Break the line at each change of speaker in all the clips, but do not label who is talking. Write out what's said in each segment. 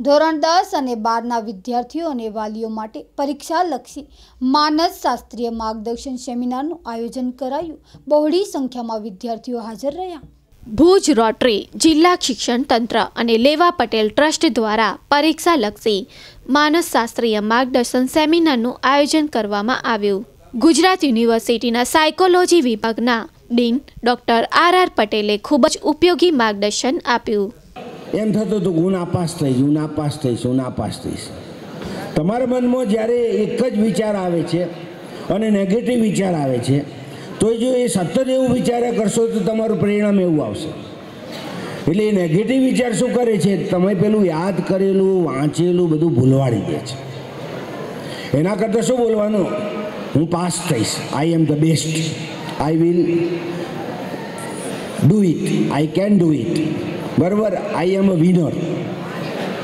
ધોરણ દસ અને બારના વિદ્યાર્થીઓ અને વાલીઓ માટે પરીક્ષાલક્ષી માનસ શાસ્ત્રીય માર્ગદર્શન સેમિનારનું આયોજન કરાયું. બહોળી સંખ્યામાં વિદ્યાર્થીઓ હાજર રહ્યા.
ભુજ રોટરી જિલ્લા શિક્ષણ તંત્ર અને લેવા પટેલ ટ્રસ્ટ દ્વારા પરીક્ષાલક્ષી માનસશાસ્ત્રીય માર્ગદર્શન સેમિનારનું આયોજન કરવામાં આવ્યું. ગુજરાત યુનિવર્સિટીના સાયકોલોજી વિભાગના ડીન ડોક્ટર આર આર પટેલે ખૂબ જ ઉપયોગી માર્ગદર્શન આપ્યું.
એમ થતું હતું હું નાપાસ થઈશ હું નાપાસ થઈશ હું નાપાસ થઈશ તમારા મનમાં જ્યારે એક જ વિચાર આવે છે અને નેગેટિવ વિચાર આવે છે, તો જો એ સતત એવું વિચારે કરશો તો તમારું પરિણામ એવું આવશે. એટલે એ નેગેટિવ વિચાર શું કરે છે? તમે પેલું યાદ કરેલું, વાંચેલું બધું ભૂલવાડી દે છે. એના કરતાં શું બોલવાનું? હું પાસ થઈશ. I am the best I will do it I can do it બરાબર આઈ એમ અ વિનર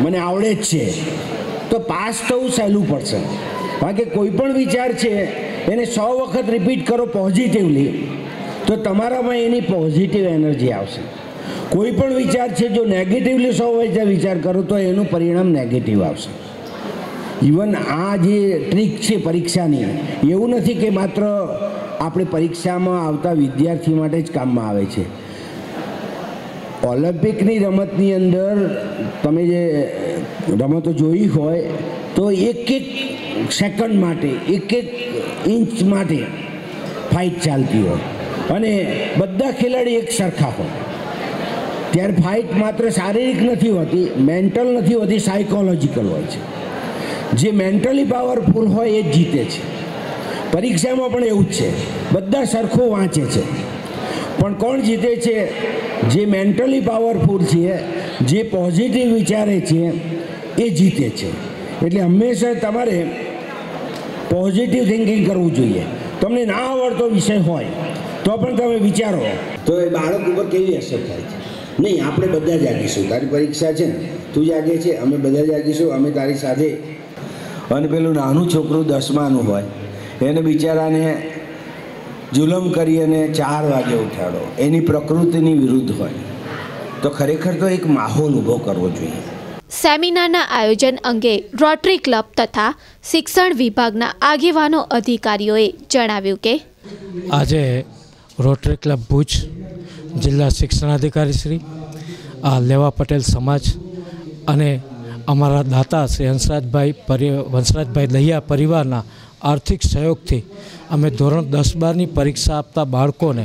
મને આવડે જ છે. તો પાસ થવું સહેલું પડશે. કારણ કે કોઈ પણ વિચાર છે, એને સો વખત રિપીટ કરો પોઝિટિવલી તો તમારામાં એની પોઝિટિવ એનર્જી આવશે. કોઈ પણ વિચાર છે, જો નેગેટિવલી સો વખત વિચાર કરો, તો એનું પરિણામ નેગેટિવ આવશે. ઇવન આ જે ટ્રીક છે પરીક્ષાની, એવું નથી કે માત્ર આપણે પરીક્ષામાં આવતા વિદ્યાર્થી માટે જ કામમાં આવે છે. ઓલિમ્પિકની રમતની અંદર તમે જે રમતો જોઈ હોય, તો એક એક સેકન્ડ માટે, એક એક ઇંચ માટે ફાઇટ ચાલતી હોય. અને બધા ખેલાડી એક સરખા હોય. ત્યારે ફાઇટ માત્ર શારીરિક નથી હોતી, મેન્ટલ નથી હોતી, સાયકોલોજીકલ હોય છે. જે મેન્ટલી પાવરફુલ હોય એ જ જીતે છે. પરીક્ષામાં પણ એવું જ છે. બધા સરખું વાંચે છે. પણ કોણ જીતે છે? જે મેન્ટલી પાવરફુલ છે જે પોઝિટિવ વિચારે છે એ જીતે છે. એટલે હંમેશા તમારે પોઝિટિવ થિંકિંગ કરવું જોઈએ. તમને ના આવડતો વિષય હોય, તો પણ તમે વિચારો. તો એ બાળક ઉપર કેવી અસર થાય છે? નહીં, આપણે બધા જાગીશું. તારી પરીક્ષા છે ને, તું જાગે છે, અમે બધા જાગીશું, અમે તારી સાથે. અને પેલું નાનું છોકરું દસમાનું હોય, એને બિચારાને જુલમ કરી અને ચાર વાગે ઉઠાડો. એની પ્રકૃતિની વિરુદ્ધ હોય. તો ખરેખર તો એક માહોલ ઊભો કરવો જોઈએ.
સેમિનારના આયોજન અંગે રોટરી ક્લબ તથા શિક્ષણ વિભાગના આગેવાનો અધિકારીઓએ જણાવ્યું કે
આજે રોટરી ક્લબ ભુજ જિલ્લા શિક્ષણાધિકારી શ્રી આ લેવા પટેલ સમાજ અને અમારા દાતા શ્રી હંસરાજભાઈ પરિ વંશરાજભાઈ દહિયા પરિવારના આર્થિક સહયોગથી અમે ધોરણ દસ બારની પરીક્ષા આપતા બાળકોને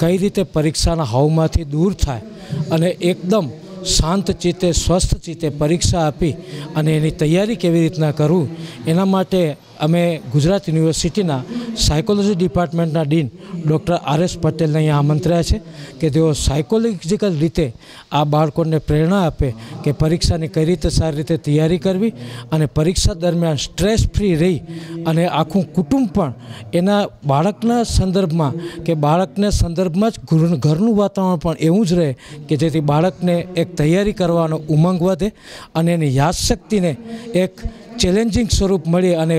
કઈ રીતે પરીક્ષાના હાવમાંથી દૂર થાય અને એકદમ શાંત ચિત્તે, સ્વસ્થ ચિત્તે પરીક્ષા આપી અને એની તૈયારી કેવી રીતના કરવું, એના માટે અમે ગુજરાત યુનિવર્સિટીના સાયકોલોજી ડિપાર્ટમેન્ટના ડીન ડૉક્ટર આર એસ પટેલને અહીંયા આમંત્ર્યા છે કે તેઓ સાયકોલોજીકલ રીતે આ બાળકોને પ્રેરણા આપે કે પરીક્ષાની કઈ રીતે સારી રીતે તૈયારી કરવી અને પરીક્ષા દરમિયાન સ્ટ્રેસ ફ્રી રહી અને આખું કુટુંબ પણ એના બાળકના સંદર્ભમાં કે બાળકના સંદર્ભમાં જ ઘરનું વાતાવરણ પણ એવું જ રહે કે જેથી બાળકને એક તૈયારી કરવાનો ઉમંગ વધે અને એની યાદશક્તિને એક ચેલેન્જિંગ સ્વરૂપ મળી અને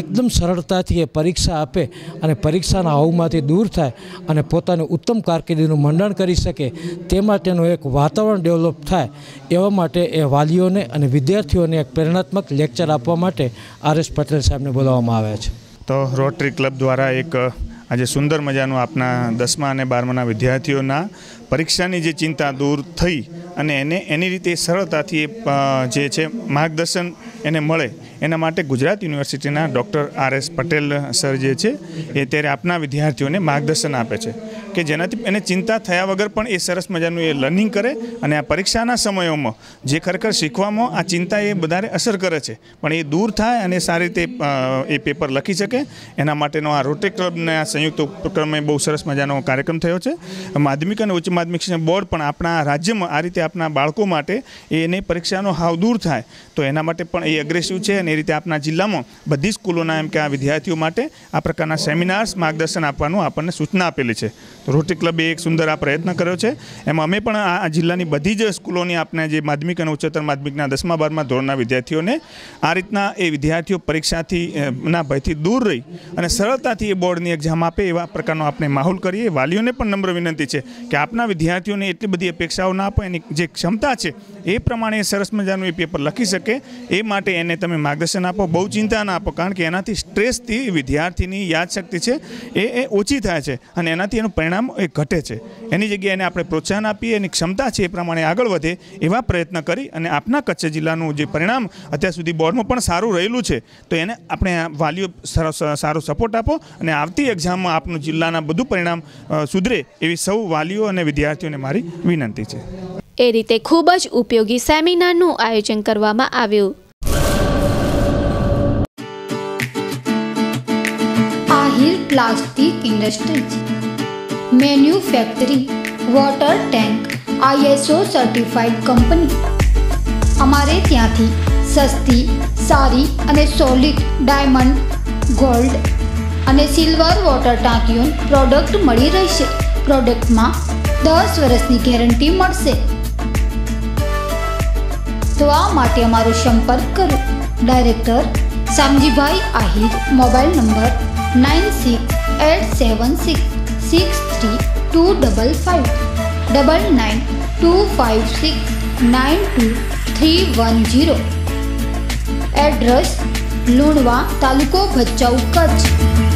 એકદમ સરળતાથી એ પરીક્ષા આપે અને પરીક્ષાના હાવમાંથી દૂર થાય અને પોતાની ઉત્તમ કારકિર્દીનું મંડન કરી શકે તે માટેનું એક વાતાવરણ ડેવલપ થાય એવા માટે એ વાલીઓને અને વિદ્યાર્થીઓને એક પ્રેરણાત્મક લેક્ચર આપવા માટે આર એસ પટેલ સાહેબને બોલાવવામાં આવ્યા છે.
તો રોટરી ક્લબ દ્વારા એક, આજે સુંદર મજાનું આપના દસમા અને બારમાના વિદ્યાર્થીઓના પરીક્ષાની જે ચિંતા દૂર થઈ અને એને, એની રીતે સરળતાથી જે છે, માર્ગદર્શન એને મળે. એના માટે ગુજરાત યુનિવર્સિટીના doctor R S Patel sir જે છે, એ ત્યારે આપના વિદ્યાર્થીઓને માર્ગદર્શન આપે છે. કે જેનાથી એને ચિંતા થયા વગર પણ એ સરસ મજાનું એ લર્નિંગ કરે અને આ પરીક્ષાના સમયોમાં જે ખરેખર શીખવામાં આ ચિંતા એ વધારે અસર કરે છે. પણ એ દૂર થાય અને સારી રીતે એ પેપર લખી શકે. એના માટેનો આ રોટરી ક્લબના સંયુક્ત ઉપક્રમે બહુ સરસ મજાનો કાર્યક્રમ થયો છે. માધ્યમિક અને ઉચ્ચ માધ્યમિક શિક્ષણ બોર્ડ પણ આપણા રાજ્યમાં આ રીતે આપણા બાળકો માટે એને પરીક્ષાનો હાવ દૂર થાય. તો એના માટે પણ એ અગ્રેસિવ છે અને એ રીતે આપણા જિલ્લામાં બધી સ્કૂલોના એમ કે આ વિદ્યાર્થીઓ માટે આ પ્રકારના સેમિનાર્સ માર્ગદર્શન આપવાનું આપણને સૂચના આપેલી છે. તો રોટરી ક્લબે એક સુંદર આ પ્રયત્ન કર્યો છે. એમાં અમે પણ આ જિલ્લાની બધી જ સ્કૂલોની આપણે જે માધ્યમિક અને ઉચ્ચતર માધ્યમિકના દસમા, બારમા ધોરણના વિદ્યાર્થીઓને આ રીતના એ વિદ્યાર્થીઓ પરીક્ષાથી ના ભયથી દૂર રહી અને સરળતાથી એ બોર્ડની એક્ઝામ આપે એવા પ્રકારનો આપણે માહોલ કરીએ. વાલીઓને પણ નમ્ર વિનંતી છે કે આપના વિદ્યાર્થીઓને એટલી બધી અપેક્ષાઓ ના આપો, એની જે ક્ષમતા છે એ પ્રમાણે સરસ મજાનું એ પેપર લખી શકે. એ માટે એને તમે માર્ગદર્શન આપો. બહુ ચિંતા ના આપો, કારણ કે એનાથી સ્ટ્રેસથી વિદ્યાર્થીની યાદશક્તિ છે, એ એ ઓછી થાય છે અને એનાથી એનું પરિણામ એ ઘટે છે. એની જગ્યાએ એને આપણે પ્રોત્સાહન આપીએ, એની ક્ષમતા છે એ પ્રમાણે આગળ વધે એવા પ્રયત્ન કરી અને આપના કચ્છ જિલ્લાનું જે પરિણામ અત્યાર સુધી બોર્ડમાં પણ સારું રહેલું છે, તો એને આપણે વાલીઓ સારો સપોર્ટ આપો અને આવતી એક્ઝામમાં આપનું જિલ્લાના બધું પરિણામ સુધરે એવી સૌ વાલીઓ અને વિદ્યાર્થીઓને મારી વિનંતી છે.
એ રીતે ખૂબ જ ઉપયોગી સેમિનારનું આયોજન કરવામાં આવ્યું.
Ahir plastic industries. Manufacturing, water tank, ISO certified company. અમારે ત્યાંથી સસ્તી, સારી અને સોલિડ ડાયમંડ ગોલ્ડ અને સિલ્વર વોટર ટાંકીઓ પ્રોડક્ટ મળી રહેશે. પ્રોડક્ટમાં દસ વર્ષની ગેરંટી મળશે. આ માટે અમારો સંપર્ક કરો director Shamjibhai Ahir mobile number nine six eight seven six six three two double five double nine two five six nine two three one zero address Lunva તાલુકો ભચાઉ કચ્છ